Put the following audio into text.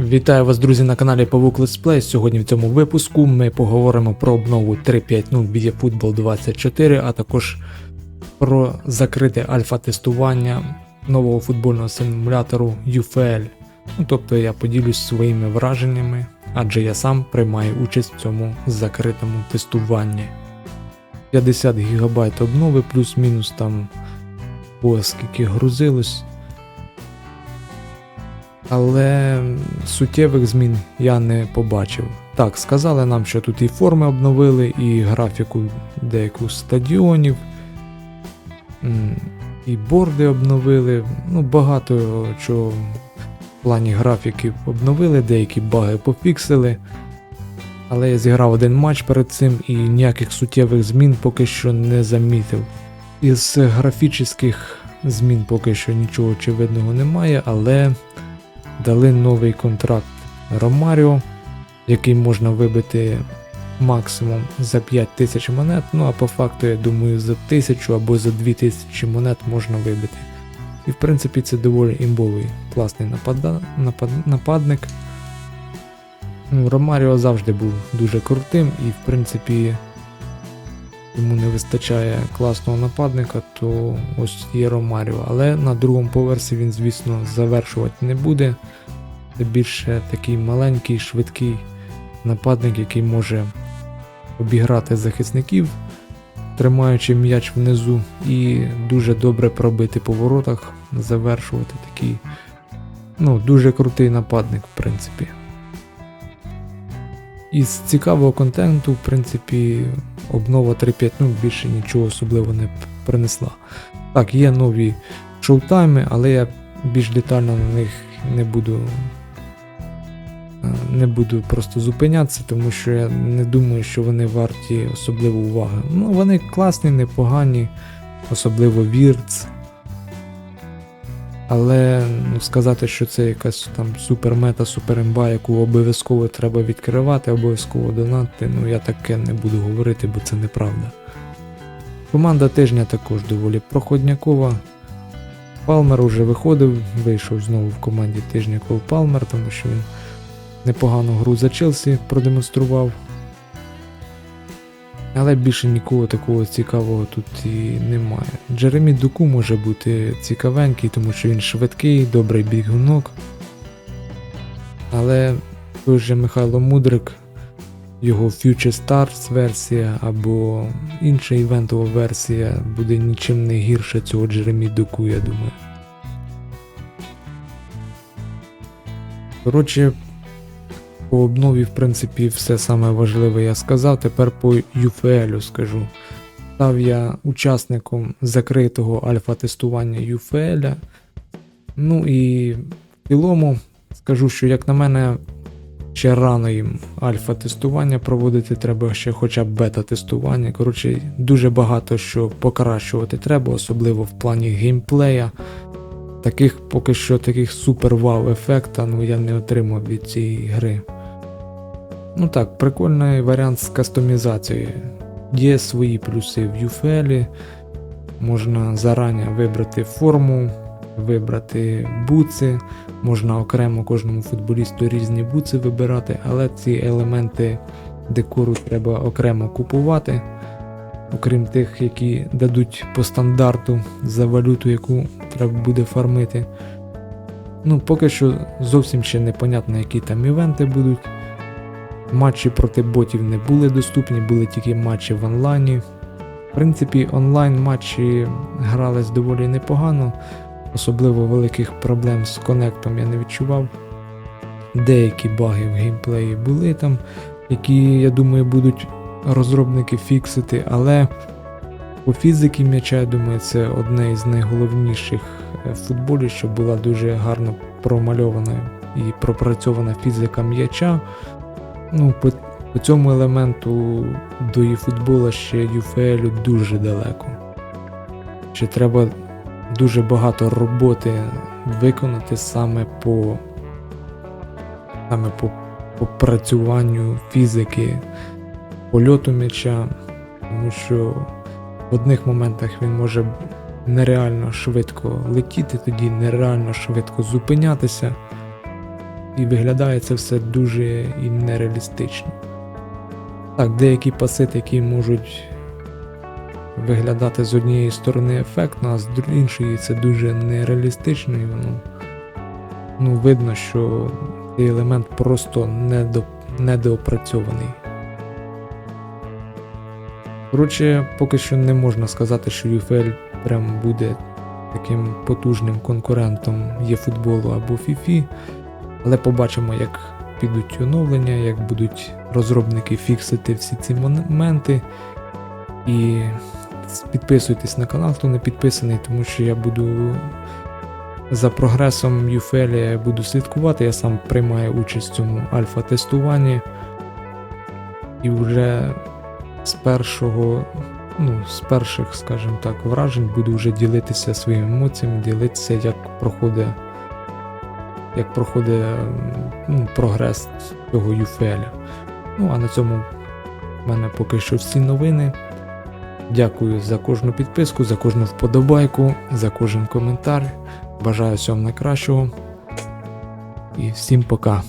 Вітаю вас, друзі, на каналі Павук Play. Сьогодні в цьому випуску ми поговоримо про обнову 3.5.0 від Football 24, а також про закрите альфа-тестування нового футбольного симулятору UFL. Ну, тобто я поділюсь своїми враженнями, адже я сам приймаю участь в цьому закритому тестуванні. 50 ГБ обнови, плюс-мінус там по скільки грузилось. Але суттєвих змін я не побачив. Так, сказали нам, що тут і форми обновили, і графіку деяку стадіонів, і борди обновили. Ну, багато чого в плані графіків обновили, деякі баги пофіксили. Але я зіграв один матч перед цим і ніяких суттєвих змін поки що не замітив. Із графічних змін поки що нічого очевидного немає, але дали новий контракт Ромаріо, який можна вибити максимум за 5 тисяч монет. Ну а по факту, я думаю, за 1000 або за 2000 монет можна вибити. І в принципі це доволі імбовий класний напада... напад... нападник. Ну, Ромаріо завжди був дуже крутим і, в принципі, йому не вистачає класного нападника, то ось є Ромаріо. Але на другому поверсі він, звісно, завершувати не буде. Це більше такий маленький, швидкий нападник, який може обіграти захисників, тримаючи м'яч внизу, і дуже добре пробити по воротах, завершувати такий ну, дуже крутий нападник, в принципі. Із цікавого контенту, в принципі, обнова 3.5 ну, більше нічого особливо не принесла. Так, є нові шоутайми, але я більш детально на них не буду е, не буду просто зупинятися, тому що я не думаю, що вони варті особливо уваги. Ну, вони класні, непогані, особливо Вірц. Але ну, сказати, що це якась там супермета, суперемба, яку обов'язково треба відкривати, обов'язково донати, ну я таке не буду говорити, бо це неправда. Команда тижня також доволі проходнякова. Палмер уже виходив, вийшов знову в команді тижня Кол Палмер, тому що він непогану гру за Челсі продемонстрував. Але більше нікого такого цікавого тут і немає. Джеремі Дуку може бути цікавенький, тому що він швидкий, добрий бігунок. Але той же Михайло Мудрик, його Future Stars версія або інша івентова версія буде нічим не гірше цього Джеремі Дуку, я думаю. Коротше, по обнові, в принципі, все саме важливе я сказав. Тепер по UFL скажу. Став я учасником закритого альфа-тестування UFL. Ну і в цілому скажу, що, як на мене, ще рано їм альфа-тестування проводити, треба ще хоча б бета-тестування. Коротше, дуже багато що покращувати треба, особливо в плані геймплея. Таких поки що таких супер вау ефекта ну, я не отримав від цієї гри. Ну так, прикольний варіант з кастомізацією. Є свої плюси в UFL, можна зарані вибрати форму, вибрати буци, можна окремо кожному футболісту різні буци вибирати, але ці елементи декору треба окремо купувати, окрім тих, які дадуть по стандарту за валюту, яку треба буде фармити. Ну, поки що зовсім ще непонятно, які там івенти будуть. Матчі проти ботів не були доступні, були тільки матчі в онлайні. В принципі, онлайн матчі грались доволі непогано, особливо великих проблем з конектом я не відчував. Деякі баги в геймплеї були там, які, я думаю, будуть розробники фіксити, але по фізиці м'яча, я думаю, це одне із найголовніших в футболі, щоб була дуже гарно промальована і пропрацьована фізика м'яча. Ну, по, по цьому елементу до eFootball ще UFL дуже далеко. Ще треба дуже багато роботи виконати саме по саме по, по працюванню фізики польоту м'яча, тому що в одних моментах він може нереально швидко летіти, тоді нереально швидко зупинятися. І виглядає це все дуже і нереалістично. Так, деякі паси такі можуть виглядати з однієї сторони ефектно, а з іншої це дуже нереалістично і воно ну, видно, що цей елемент просто недо, недоопрацьований. Коротше, поки що не можна сказати, що UFL прям буде таким потужним конкурентом є футболу або FIFA, але побачимо, як підуть оновлення, як будуть розробники фіксити всі ці моменти. І підписуйтесь на канал, хто не підписаний, тому що я буду за прогресом UFL я буду слідкувати. Я сам приймаю участь в цьому альфа-тестуванні. І вже з першого, ну, з перших, скажімо так, вражень буду вже ділитися своїми емоціями, ділитися, як проходить, як проходить ну, прогрес цього UFL. Ну, а на цьому в мене поки що всі новини. Дякую за кожну підписку, за кожну вподобайку, за кожен коментар. Бажаю всього найкращого. І всім пока.